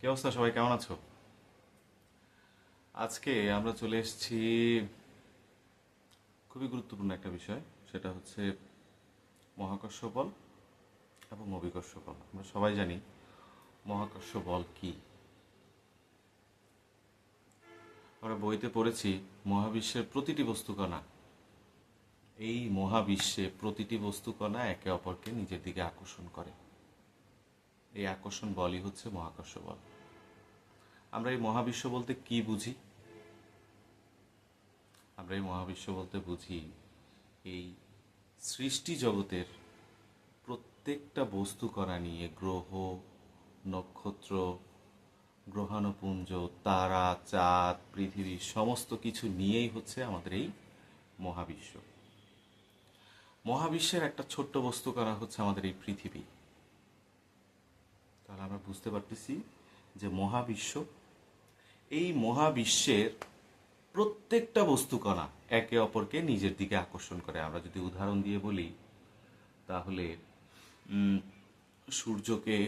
কি অবস্থা? সবাই কেমন আছো? আজকে আমরা চলে এসেছি খুবই গুরুত্বপূর্ণ একটা বিষয়, সেটা হচ্ছে মহাকর্ষ বল এবং অভিকর্ষ বল। আমরা সবাই জানি মহাকর্ষ বল কি। আমরা বইতে পড়েছি, মহাবিশ্বের প্রতিটি বস্তুকণা, এই মহাবিশ্বে প্রতিটি বস্তুকণা একে অপরকে নিজের দিকে আকর্ষণ করে। এই আকর্ষণ বলই হচ্ছে মহাকর্ষ বল। আমরা এই মহাবিশ্ব বলতে কি বুঝি? আমরা এই মহাবিশ্ব বলতে বুঝি এই সৃষ্টি জগতের প্রত্যেকটা বস্তু করা নিয়ে, গ্রহ, নক্ষত্র, গ্রহাণুপুঞ্জ, তারা, চাঁদ, পৃথিবী, সমস্ত কিছু নিয়েই হচ্ছে আমাদের এই মহাবিশ্ব। মহাবিশ্বের একটা ছোট্ট বস্তু করা হচ্ছে আমাদের এই পৃথিবী। তাহলে আমরা বুঝতে পারতেছি যে মহাবিশ্ব এই মহাবিশ্বের প্রত্যেকটা বস্তুকণা একে অপরকে নিজের দিকে আকর্ষণ করে। আমরা যদি উদাহরণ দিয়ে বলি, তাহলে সূর্যকে,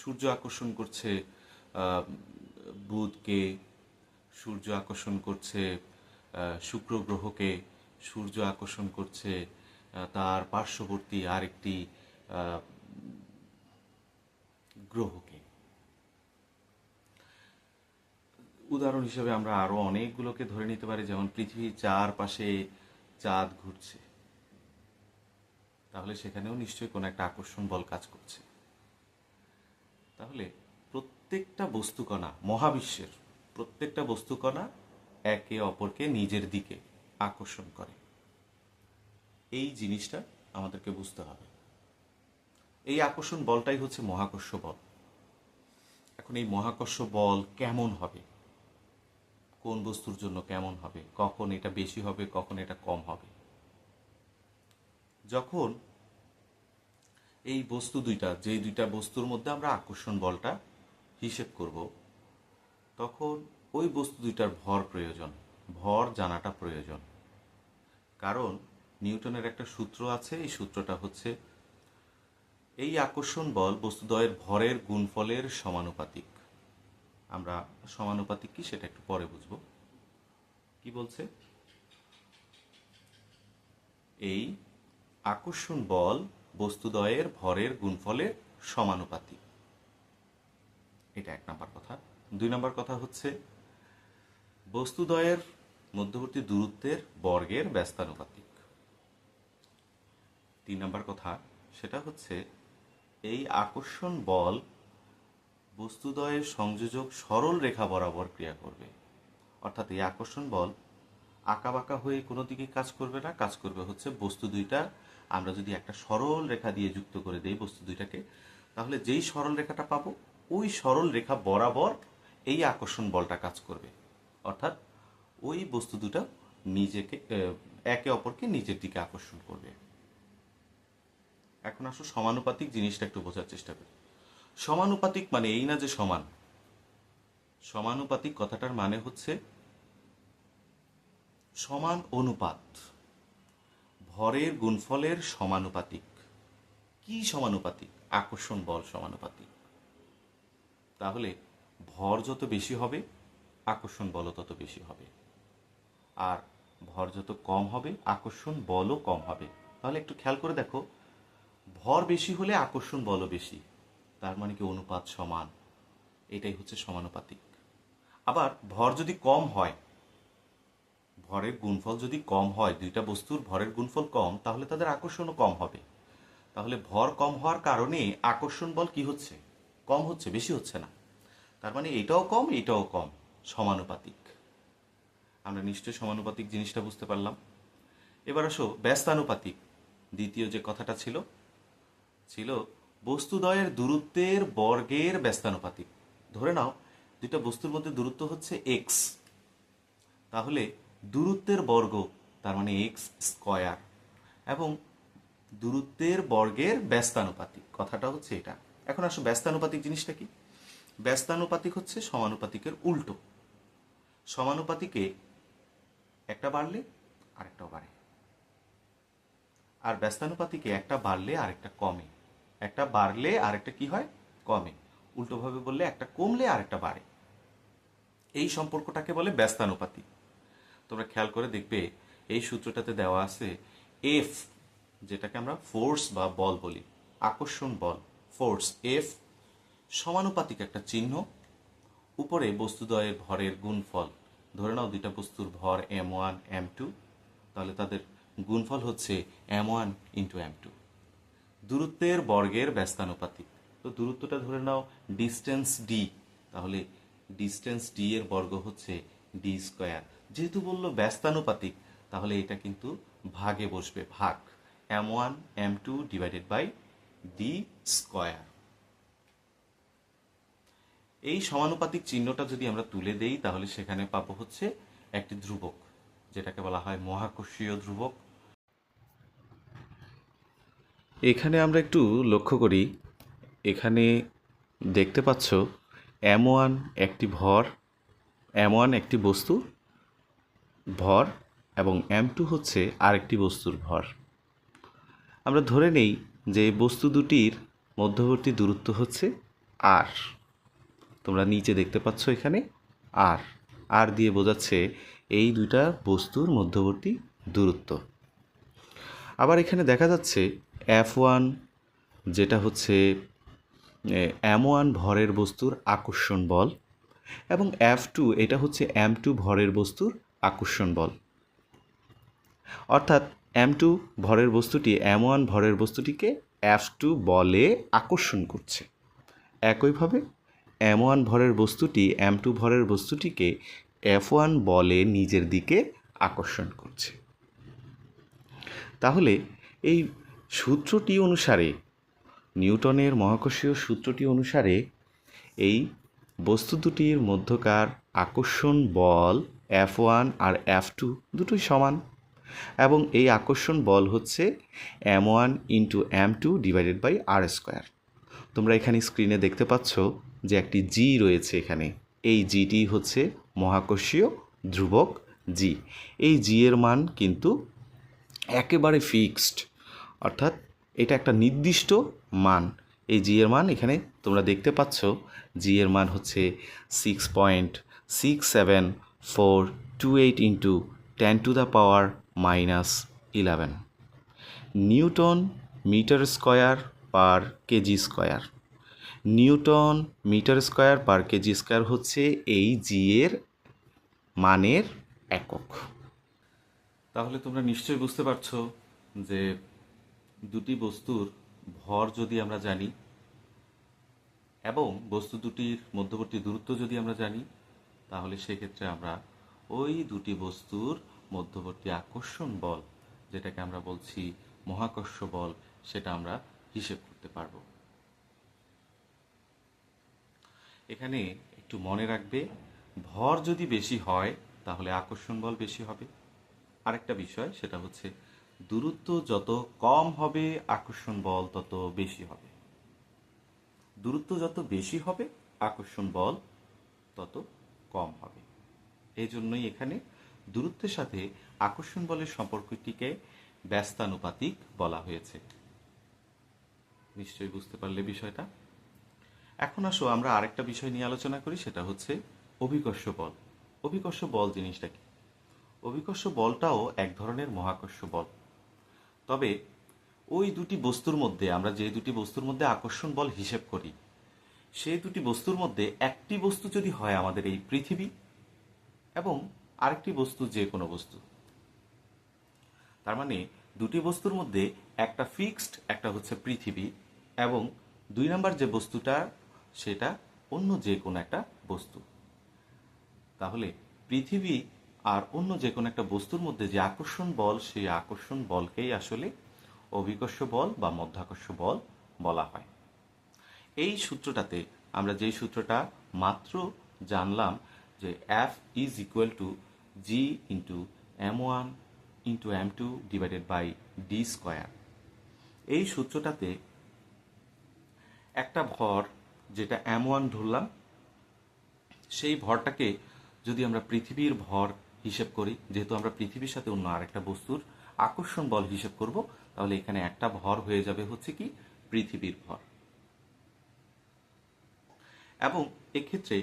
সূর্য আকর্ষণ করছে বুধকে, সূর্য আকর্ষণ করছে শুক্র গ্রহকে, সূর্য আকর্ষণ করছে তার পার্শ্ববর্তী আরেকটি গ্রহকে। উদাহরণ হিসেবে আমরা আরও অনেকগুলোকে ধরে নিতে পারি, যেমন পৃথিবীর চারপাশে চাঁদ ঘুরছে। তাহলে সেখানেও নিশ্চয়ই কোনো একটা আকর্ষণ বল কাজ করছে। তাহলে প্রত্যেকটা বস্তুকণা মহাবিশ্বের প্রত্যেকটা বস্তুকণা একে অপরকে নিজের দিকে আকর্ষণ করে। এই জিনিসটা আমাদেরকে বুঝতে হবে। এই আকর্ষণ বলটাই হচ্ছে মহাকর্ষ বল। এখন এই মহাকর্ষ বল কেমন হবে? কোন বস্তুর জন্য কেমন হবে? কখন এটা বেশি হবে, কখন এটা কম হবে? যখন এই বস্তু দুইটা, যে দুইটা বস্তুর মধ্যে আমরা আকর্ষণ বলটা হিসেব করব, তখন ওই বস্তু দুইটার ভর প্রয়োজন। ভর জানাটা প্রয়োজন। কারণ নিউটনের একটা সূত্র আছে, এই সূত্রটা হচ্ছে এই আকর্ষণ বল বস্তুদ্বয়ের ভরের গুণফলের সমানুপাতিক। আমরা সমানুপাতিক কি সেটা একটু পরে বুঝব। কি বলছে? এই আকর্ষণ বল বস্তুদ্বয়ের ভরের গুণফলের সমানুপাতিক। এটা এক নাম্বার কথা। দুই নাম্বার কথা হচ্ছে বস্তুদ্বয়ের মধ্যবর্তী দূরত্বের বর্গের ব্যস্তানুপাতিক। তিন নাম্বার কথা, সেটা হচ্ছে, এই আকর্ষণ বল বস্তুদ্বয়ের সংযোজক সরল রেখা বরাবর ক্রিয়া করবে। অর্থাৎ এই আকর্ষণ বল আঁকা বাঁকা হয়ে কোনো দিকে কাজ করবে না, কাজ করবে হচ্ছে বস্তু দুইটা। আমরা যদি একটা সরল রেখা দিয়ে যুক্ত করে দেই বস্তু দুইটাকে, তাহলে যেই সরল রেখাটা পাবো, ওই সরল রেখা বরাবর এই আকর্ষণ বলটা কাজ করবে। অর্থাৎ ওই বস্তু দুটা নিজেকে একে অপরকে নিজের দিকে আকর্ষণ করবে। এখন আসো সমানুপাতিক জিনিসটা একটু বোঝার চেষ্টা করি। সমানুপাতিক মানে এই না যে সমান। সমানুপাতিক কথাটার মানে হচ্ছে সমান অনুপাত। ভরের গুণফলের সমানুপাতিক। কি সমানুপাতিক? আকর্ষণ, বল সমানুপাতিক। তাহলে ভর যত বেশি হবে, আকর্ষণ, বলও তত বেশি হবে। আর ভর যত কম হবে, আকর্ষণ, বলও কম হবে। তাহলে একটু খেয়াল করে দেখো, ভর বেশি হলে আকর্ষণ, বলও বেশি। তার মানে কি অনুপাত সমান? এটাই হচ্ছে সমানুপাতিক। আবার ভর যদি কম হয়, ভরের গুণফল যদি কম হয়, দুইটা বস্তুর ভরের গুণফল কম, তাহলে তাদের আকর্ষণও কম হবে। তাহলে ভর কম হওয়ার কারণে আকর্ষণ বল কি হচ্ছে? কম হচ্ছে, বেশি হচ্ছে না। তার মানে এটাও কম এটাও কম, সমানুপাতিক। আমরা নিশ্চয়ই সমানুপাতিক জিনিসটা বুঝতে পারলাম। এবার আসো, ব্যস্তানুপাতিক। দ্বিতীয় যে কথাটা ছিল ছিল বস্তুদ্বয়ের দূরত্বের বর্গের ব্যস্তানুপাতিক। ধরে নাও, দুইটা বস্তুর মধ্যে দূরত্ব হচ্ছে এক্স তাহলে দূরত্বের বর্গ, তার মানে এক্স স্কয়ার, এবং দূরত্বের বর্গের ব্যস্তানুপাতিক, কথাটা হচ্ছে এটা। এখন আসো, ব্যস্তানুপাতিক জিনিসটা কি? ব্যস্তানুপাতিক হচ্ছে সমানুপাতিকের উল্টো। সমানুপাতিকে একটা বাড়লে আরেকটাও বাড়ে। আর ব্যস্তানুপাতিকে একটা বাড়লে আরেকটা কমে। একটা বাড়লে আরেকটা কি হয়? কমে। উল্টোভাবে বললে একটা কমলে আর একটা বাড়ে। এই সম্পর্কটাকে বলে ব্যস্তানুপাতিক তোমরা খেয়াল করে দেখবে, এই সূত্রটাতে দেওয়া আছে এফ যেটাকে আমরা ফোর্স বা বল বলি। আকর্ষণ বল ফোর্স এফ সমানুপাতিক একটা চিহ্ন। উপরে বস্তুদ্বয়ের ভরের গুণফল। ধরে নাও দুইটা বস্তুর ভর এম ওয়ান এম টু তাহলে তাদের গুণফল হচ্ছে M one into M two দূরত্বের বর্গের ব্যস্তানুপাতিক। তো দূরত্বটা ধরে নাও ডিস্টেন্স ডি তাহলে ডিস্টেন্স ডি এর বর্গ হচ্ছে ডি স্কোয়ার যেহেতু বলল ব্যস্তানুপাতিক, তাহলে এটা কিন্তু ভাগে বসবে, ভাগ। M one M two divided by D square এই সমানুপাতিক চিহ্নটা যদি আমরা তুলে দেই, তাহলে সেখানে পাবো হচ্ছে একটি ধ্রুবক, যেটাকে বলা হয় মহাকর্ষীয় ধ্রুবক। এখানে আমরা একটু লক্ষ্য করি। এখানে দেখতে পাচ্ছ এম ওয়ান একটি ভর এম ওয়ান একটি বস্তু ভর এবং এম টু হচ্ছে আরেকটি বস্তুর ভর। আমরা ধরে নেই যে বস্তু দুটির মধ্যবর্তী দূরত্ব হচ্ছে আর তোমরা নিচে দেখতে পাচ্ছ এখানে আর আর দিয়ে বোঝাচ্ছে এই দুইটা বস্তুর মধ্যবর্তী দূরত্ব। আবার এখানে দেখা যাচ্ছে এফ ওয়ান যেটা হচ্ছে এম ওয়ান ভরের বস্তুর আকর্ষণ বল এবং এফ টু এটা হচ্ছে এম টু ভরের বস্তুর আকর্ষণ বল। অর্থাৎ এম টু ভরের বস্তুটি এম ওয়ান ভরের বস্তুটিকে এফ টু বলে আকর্ষণ করছে। একইভাবে এম ওয়ান ভরের বস্তুটি এম টু ভরের বস্তুটিকে এফ ওয়ান বলে নিজের দিকে আকর্ষণ করছে। তাহলে এই সূত্রটি অনুসারে, নিউটনের মহাকর্ষীয় সূত্রটি অনুসারে, এই বস্তু দুটির মধ্যকার আকর্ষণ বল এফ ওয়ান আর এফ টু দুটোই সমান। এবং এই আকর্ষণ বল হচ্ছে M one into M two divided by R square. তোমরা এখানে স্ক্রিনে দেখতে পাচ্ছ যে একটি জি রয়েছে এখানে। এই জিটি হচ্ছে মহাকর্ষীয় ধ্রুবক জি। এই জি এর মান কিন্তু একেবারে ফিক্সড। অর্থাৎ এটা একটা নির্দিষ্ট মান। এই জি এর মান এখানে তোমরা দেখতে পাচ্ছ জি এর মান হচ্ছে six point six seven four two eight into ten to the power minus eleven newton metre square per KG square. Newton metre square per KG square হচ্ছে এই জি এর মানের একক। তাহলে তোমরা নিশ্চয়ই বুঝতে পারছ যে দুটি বস্তুর ভর যদি আমরা জানি এবং বস্তু দুটির মধ্যবর্তী দূরত্ব যদি আমরা জানি, তাহলে সেক্ষেত্রে আমরা ওই দুটি বস্তুর মধ্যবর্তী আকর্ষণ বল, যেটাকে আমরা বলছি মহাকর্ষ বল, সেটা আমরা হিসেব করতে পারব। এখানে একটু মনে রাখবে, ভর যদি বেশি হয়, তাহলে আকর্ষণ বল বেশি হবে। আরেকটা বিষয়, সেটা হচ্ছে দূরত্ব যত কম হবে, আকর্ষণ বল তত বেশি হবে। দূরত্ব যত বেশি হবে, আকর্ষণ বল তত কম হবে। এই জন্যই এখানে দূরত্বের সাথে আকর্ষণ বলের সম্পর্কটিকে ব্যস্তানুপাতিক বলা হয়েছে। নিশ্চয়ই বুঝতে পারলে বিষয়টা? এখন আসো, আমরা আরেকটা বিষয় নিয়ে আলোচনা করি, সেটা হচ্ছে অভিকর্ষ বল। অভিকর্ষ বল জিনিসটা কি? অভিকর্ষ বলটাও এক ধরনের মহাকর্ষ বল। তবে ওই দুটি বস্তুর মধ্যে, আমরা যে দুটি বস্তুর মধ্যে আকর্ষণ বল হিসেব করি, সেই দুটি বস্তুর মধ্যে একটি বস্তু যদি হয় আমাদের এই পৃথিবী এবং আরেকটি বস্তু যে কোনো বস্তু। তার মানে দুটি বস্তুর মধ্যে একটা ফিক্সড, একটা হচ্ছে পৃথিবী এবং দুই নাম্বার যে বস্তুটা, সেটা অন্য যে কোনো একটা বস্তু। তাহলে পৃথিবী আর অন্য যে কোনো একটা বস্তুর মধ্যে যে আকর্ষণ বল, সেই আকর্ষণ বলকেই আসলে অভিকর্ষ বল বা মধ্যাকর্ষ বল বলা হয়। এই সূত্রটাতে আমরা যেই সূত্রটা মাত্র জানলাম যে F is equal to G into M one into M two divided by D square এই সূত্রটাতে একটা ভর যেটা এম ওয়ান ধরলাম, সেই ভরটাকে যদি আমরা পৃথিবীর ভর হিসেব করি। যেহেতু আমরা পৃথিবীর সাথে অন্য আরেকটা বস্তুর আকর্ষণ বল হিসেব করব, তাহলে এখানে একটা ভর হয়ে যাবে হচ্ছে কি? পৃথিবীর ভর। এবং এক্ষেত্রে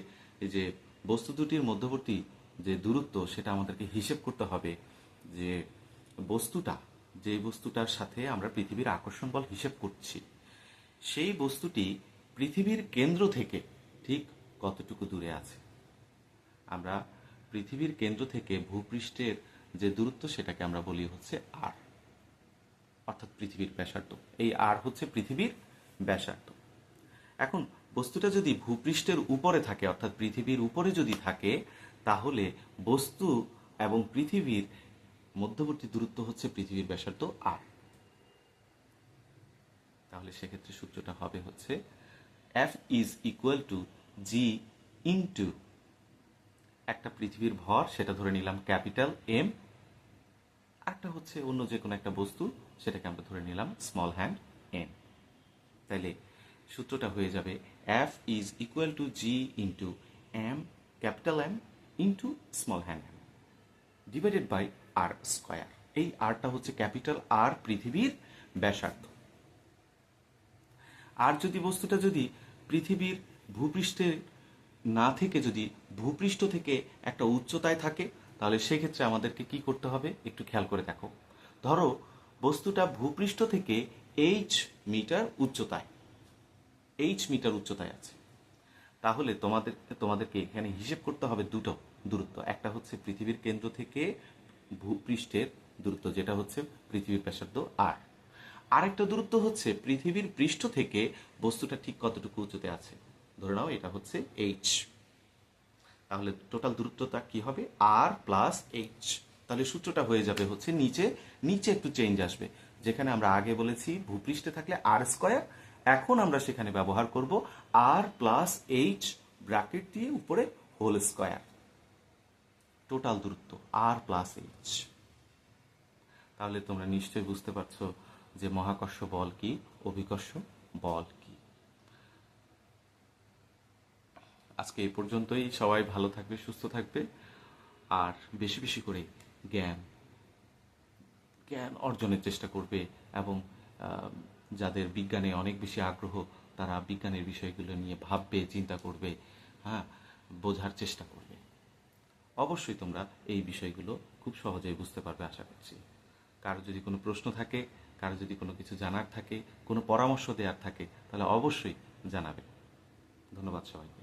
যে বস্তু দুটির মধ্যবর্তী যে দূরত্ব, সেটা আমাদেরকে হিসেব করতে হবে যে বস্তুটা, যে বস্তুটার সাথে আমরা পৃথিবীর আকর্ষণ বল হিসেব করছি, সেই বস্তুটি পৃথিবীর কেন্দ্র থেকে ঠিক কতটুকু দূরে আছে? আমরা পৃথিবীর কেন্দ্র থেকে ভূপৃষ্ঠের যে দূরত্ব সেটাকে আমরা বলি হচ্ছে আর অর্থাৎ পৃথিবীর ব্যাসার্ধ। এই আর হচ্ছে পৃথিবীর ব্যাসার্ধ। এখন বস্তুটা যদি ভূপৃষ্ঠের উপরে থাকে, অর্থাৎ পৃথিবীর উপরে যদি থাকে, তাহলে বস্তু এবং পৃথিবীর মধ্যবর্তী দূরত্ব হচ্ছে পৃথিবীর ব্যাসার্ধ আর তাহলে সেক্ষেত্রে সূত্রটা হবে হচ্ছে F is equal to G into একটা পৃথিবীর ভর, সেটা ধরে নিলাম ক্যাপিটাল এম একটা হচ্ছে অন্য যে কোনো একটা বস্তু, সেটাকে আমরা ধরে নিলাম স্মল হ্যান্ড এন তাইলে সূত্রটা হয়ে যাবে F is equal to G into M capital M into small hand M divided by R square এই আরটা হচ্ছে ক্যাপিটাল আর পৃথিবীর ব্যাসার্ধ। আর যদি বস্তুটা যদি পৃথিবীর ভূপৃষ্ঠে না থেকে যদি ভূপৃষ্ঠ থেকে একটা উচ্চতায় থাকে, তাহলে সেক্ষেত্রে আমাদেরকে কি করতে হবে? একটু খেয়াল করে দেখো। ধরো, বস্তুটা ভূপৃষ্ঠ থেকে এইচ মিটার উচ্চতায়, এইচ মিটার উচ্চতায় আছে। তাহলে তোমাদের, তোমাদেরকে এখানে হিসেব করতে হবে দুটো দূরত্ব। একটা হচ্ছে পৃথিবীর কেন্দ্র থেকে ভূপৃষ্ঠের দূরত্ব, যেটা হচ্ছে পৃথিবীর ব্যাসার্ধ আর আরেকটা দূরত্ব হচ্ছে পৃথিবীর পৃষ্ঠ থেকে বস্তুটা ঠিক কতটুকু উঁচুতে আছে। ধরে নাও, এটা হচ্ছে এইচ তাহলে টোটাল দূরত্বটা কি হবে? আর প্লাস এইচ তাহলে সূত্রটা হয়ে যাবে হচ্ছে নিচে নিচে একটু চেঞ্জ আসবে। যেখানে আমরা আগে বলেছি ভূপৃষ্ঠে থাকলে আর স্কোয়ার এখন আমরা সেখানে ব্যবহার করব আর প্লাস এইচ ব্র্যাকেট দিয়ে উপরে হোল স্কোয়ার টোটাল দূরত্ব আর প্লাস এইচ তাহলে তোমরা নিশ্চয়ই বুঝতে পারছ যে মহাকর্ষ বল কি? অভিকর্ষ বল কি আজকে এই পর্যন্তই। সবাই ভালো থাকবে, সুস্থ থাকবে। আর বেশি বেশি করে জ্ঞান জ্ঞান অর্জনের চেষ্টা করবে এবং যাদের বিজ্ঞানে অনেক বেশি আগ্রহ, তারা বিজ্ঞানের বিষয়গুলো নিয়ে ভাববে, চিন্তা করবে হ্যাঁ বোঝার চেষ্টা করবে। অবশ্যই তোমরা এই বিষয়গুলো খুব সহজেই বুঝতে পারবে, আশা করছি। কারও যদি কোনো প্রশ্ন থাকে, কারও যদি কোনো কিছু জানার থাকে, কোনো পরামর্শ দেওয়ার থাকে, তাহলে অবশ্যই জানাবে। ধন্যবাদ সবাইকে।